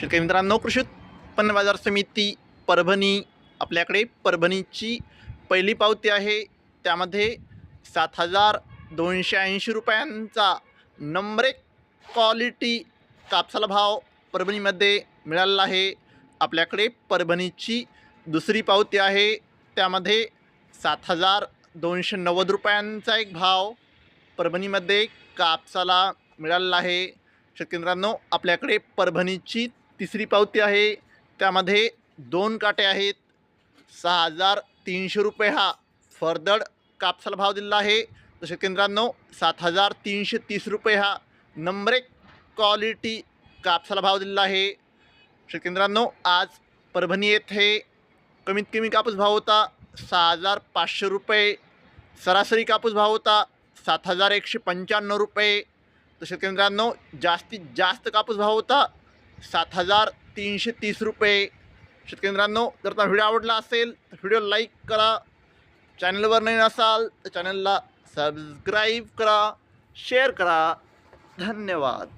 शेतकरी मित्रांनो कृषी उत्पन्न बाजार समिती परभणी आपल्याकडे परभणीची पहिली पावती आहे. त्यामध्ये सात हजार दोनशे ऐंशी रुपयांचा नंबर एक क्वालिटी कापसाला भाव परभणीमध्ये मिळालेला आहे. आपल्याकडे परभणीची दुसरी पावती आहे. त्यामध्ये सात हजार दोनशे नव्वद रुपयांचा एक भाव परभणीमध्ये कापसाला मिळालेला आहे. शेतकरी आपल्याकडे परभणीची तिसरी पावती आहे. त्यामध्ये दोन काटे आहेत. सहा हजार तीनशे रुपये हा फरदड कापसाला भाव दिलेला आहे. तर केंद्रांनो सात हजार तीनशे तीस रुपये हा नंबर एक क्वालिटी कापसाला भाव दिलेला आहे. शेतकेंद्रांनो आज परभणी येथे कमीत कमी कापूस भाव होता सहा हजार पाचशे रुपये. सरासरी कापूस भाव होता सात हजार एकशे पंच्याण्णव रुपये. तर केंद्रांनो जास्तीत जास्त कापूस भाव होता सात हजार तीनशे तीस रुपये. शेतकरी मित्रांनो जर तुम्हाला व्हिडिओ आवडला असेल तर व्हिडिओ लाईक करा. चॅनलवर नवीन असाल तर चॅनलला सबस्क्राईब करा शेअर करा. धन्यवाद.